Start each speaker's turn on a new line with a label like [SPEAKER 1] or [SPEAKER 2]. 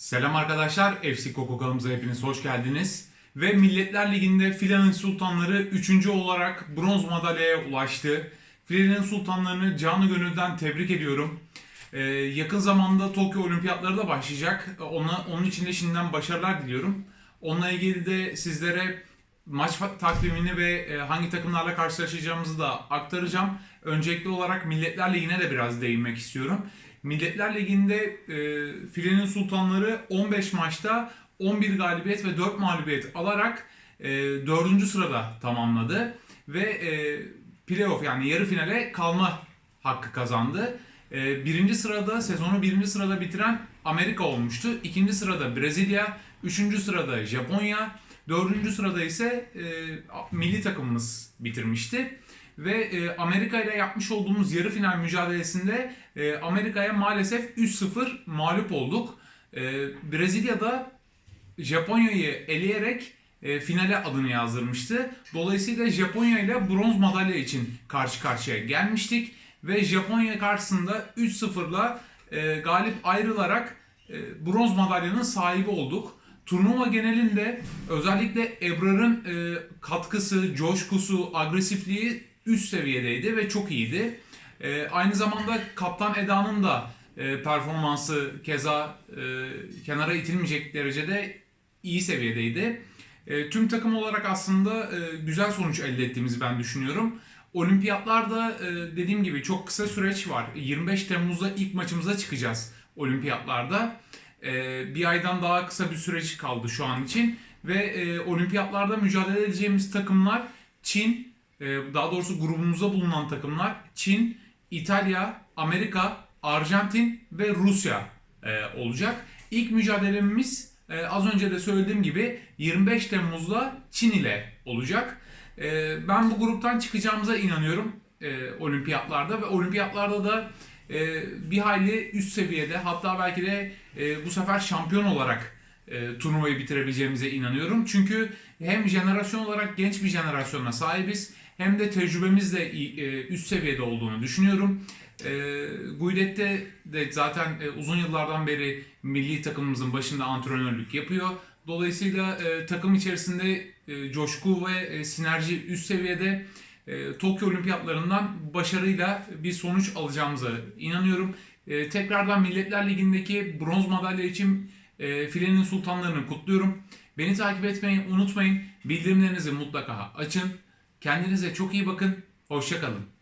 [SPEAKER 1] Selam arkadaşlar, FC Koko hepiniz hoş geldiniz. Ve Milletler Ligi'nde Filenin Sultanları 3. olarak bronz madalyaya ulaştı. Filenin Sultanlarını canı gönülden tebrik ediyorum. Ee, yakın zamanda Tokyo Olimpiyatları da başlayacak. Ona, onun için de şimdiden başarılar diliyorum. Onunla ilgili de sizlere maç takvimini ve e, hangi takımlarla karşılaşacağımızı da aktaracağım. Öncelikli olarak Milletler Ligi'ne de biraz değinmek istiyorum. Milletler Ligi'nde e, Filenin Sultanları 15 maçta 11 galibiyet ve 4 mağlubiyet alarak e, 4. sırada tamamladı. Ve e, playoff yani yarı finale kalma hakkı kazandı. E, birinci sırada sezonu birinci sırada bitiren Amerika olmuştu. İkinci sırada Brezilya, üçüncü sırada Japonya, dördüncü sırada ise e, milli takımımız bitirmişti. Ve e, Amerika ile yapmış olduğumuz yarı final mücadelesinde e, Amerika'ya maalesef 3-0 mağlup olduk. E, Brezilya'da Japonya'yı eleyerek e, finale adını yazdırmıştı. Dolayısıyla Japonya ile bronz madalya için karşı karşıya gelmiştik. Ve Japonya karşısında 3-0'la e, galip ayrılarak e, bronz madalyanın sahibi olduk. Turnuva genelinde özellikle Ebrar'ın e, katkısı, coşkusu, agresifliği üst seviyedeydi ve çok iyiydi. E, aynı zamanda Kaptan Eda'nın da e, performansı keza e, kenara itilmeyecek derecede iyi seviyedeydi. E, tüm takım olarak aslında e, güzel sonuç elde ettiğimizi ben düşünüyorum. Olimpiyatlarda e, dediğim gibi çok kısa süreç var. 25 Temmuz'da ilk maçımıza çıkacağız olimpiyatlarda. E, bir aydan daha kısa bir süreç kaldı şu an için. Ve e, olimpiyatlarda mücadele edeceğimiz takımlar Çin, e, daha doğrusu grubumuzda bulunan takımlar Çin, İtalya, Amerika, Arjantin ve Rusya e, olacak. İlk mücadelemiz e, az önce de söylediğim gibi 25 Temmuz'da Çin ile olacak. E, ben bu gruptan çıkacağımıza inanıyorum e, olimpiyatlarda ve olimpiyatlarda da e, bir hayli üst seviyede hatta belki de e, bu sefer şampiyon olarak e, turnuvayı bitirebileceğimize inanıyorum. Çünkü hem jenerasyon olarak genç bir jenerasyona sahibiz hem de tecrübemiz de e, üst seviyede olduğunu düşünüyorum. E, Guidette de zaten e, uzun yıllardan beri milli takımımızın başında antrenörlük yapıyor. Dolayısıyla e, takım içerisinde e, coşku ve e, sinerji üst seviyede e, Tokyo Olimpiyatlarından başarıyla bir sonuç alacağımıza inanıyorum. E, tekrardan Milletler Ligi'ndeki bronz madalya için e, filenin sultanlarını kutluyorum. Beni takip etmeyi unutmayın. Bildirimlerinizi mutlaka açın. Kendinize çok iyi bakın. Hoşçakalın.